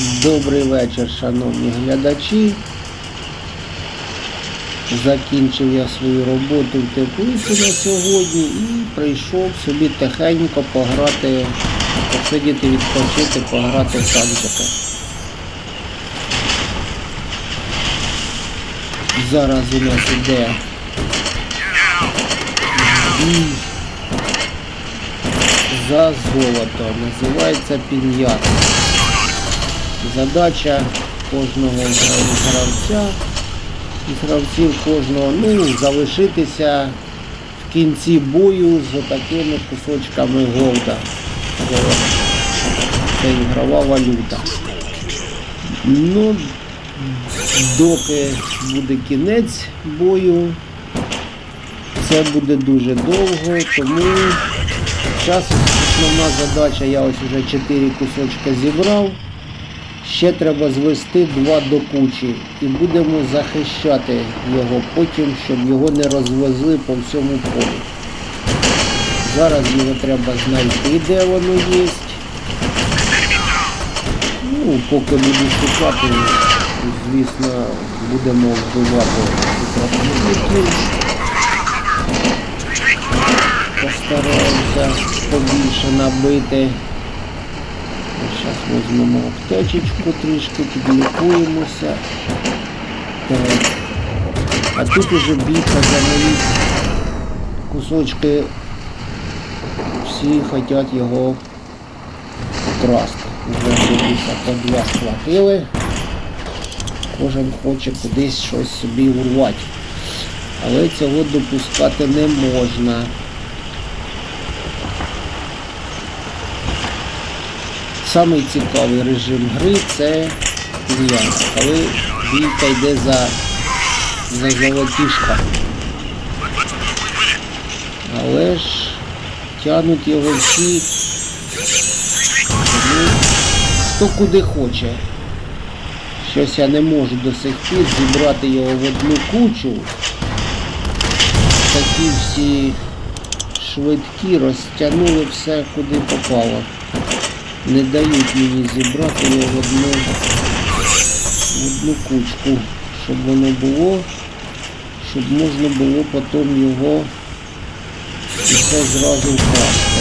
Добрий вечір, шановні глядачі. Закінчив я свою роботу в теплиці на сьогодні і прийшов собі тихенько пограти, посидіти, відпочити, пограти в танчика. Зараз у нас іде за золото. Називається піньята. Задача кожного гравця і гравців кожного ну, залишитися в кінці бою з такими кусочками голда. Це ігрова валюта. Ну, доки буде кінець бою, це буде дуже довго, тому зараз основна задача, я ось вже 4 кусочки зібрав. Ще треба звести два до кучі і будемо захищати його потім, щоб його не розвезли по всьому полю. Зараз його треба знайти, де воно є. Ну, поки буду шукати, звісно, будемо вбивати противників. Постараємося побільше набити. Зараз візьмемо аптечечку трішки, підлікуємося. Так. А тут уже бійка за мої кусочки. Всі хочуть його вкрасти. Вже дивіться, по два схватили. Кожен хоче кудись щось собі урвати. Але цього допускати не можна. Самий цікавий режим гри це пільянка, коли бійка йде за, за золотішка. Але ж тянуть його всі хто куди хоче. Щось я не можу до сих пір зібрати його в одну кучу. Такі всі швидкі розтягнули все куди попало не дають мені зібрати його в одну, в одну кучку, щоб воно було, щоб можна було потім його все зразу вкрасти.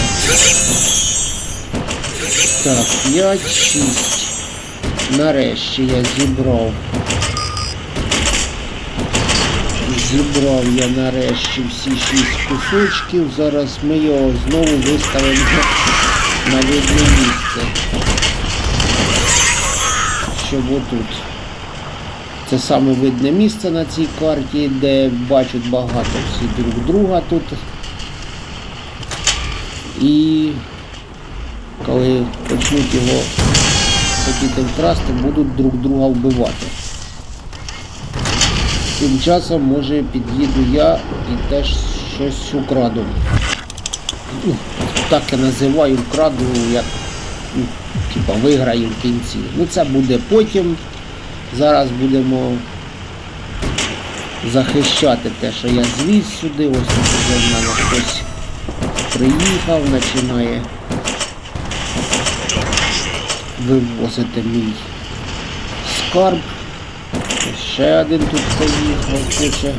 Так, 5-6. Нарешті я зібрав. Зібрав я нарешті всі шість кусочків. Зараз ми його знову виставимо на видне місце. Щоб отут. Це саме видне місце на цій карті, де бачать багато всі друг друга тут. І коли почнуть його хотіти вкрасти, будуть друг друга вбивати. Тим часом може під'їду я і теж щось украду. Ну, так я називаю вкраду, як ну, типа виграю в кінці. Ну це буде потім. Зараз будемо захищати те, що я звіз сюди. Ось тут вже в мене хтось приїхав, починає вивозити мій скарб. Ще один тут поїхав, хоче.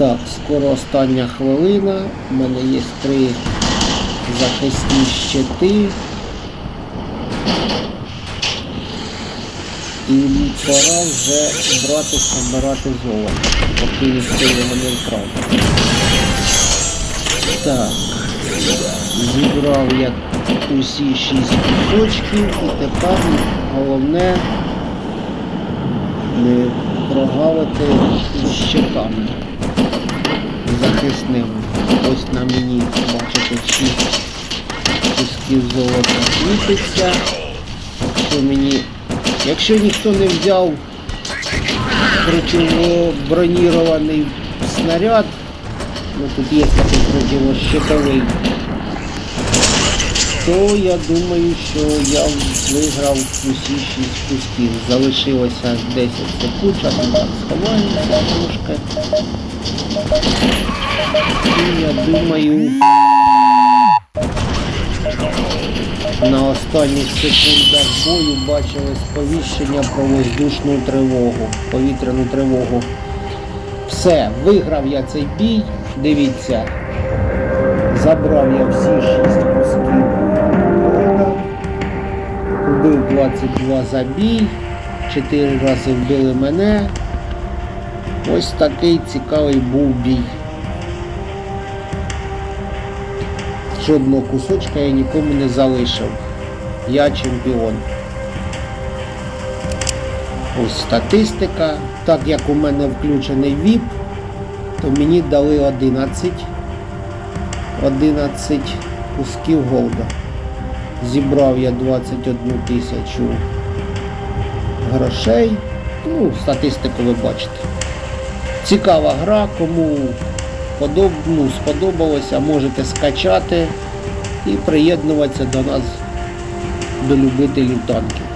Так, скоро остання хвилина. У мене є три захисні щити. І пора вже брати, збирати золото, поки ніхто його не вкрав. Так, зібрав я усі шість кусочків і тепер головне не прогавити з щитами захисними. Ось на мені, бачите, шість кусків золота світиться. Що мені, якщо ніхто не взяв противобронірований снаряд, ну тут є такий противощитовий, то я думаю, що я виграв усі 6 кусків. Залишилося 10 секунд, ми так сховаємося трошки. Я думаю, На останніх секундах бою бачили сповіщення про воздушну тривогу, повітряну тривогу. Все, виграв я цей бій. Дивіться, забрав я всі шість кусків. Убив 22 за бій, 4 рази вбили мене. Ось такий цікавий був бій. Жодного кусочка я нікому не залишив. Я чемпіон. Ось статистика. Так як у мене включений VIP, то мені дали 11. 11 кусків голда. Зібрав я 21 тисячу грошей. Ну, статистику ви бачите. Цікава гра, кому подоб... ну, сподобалося, можете скачати і приєднуватися до нас, до любителів танків.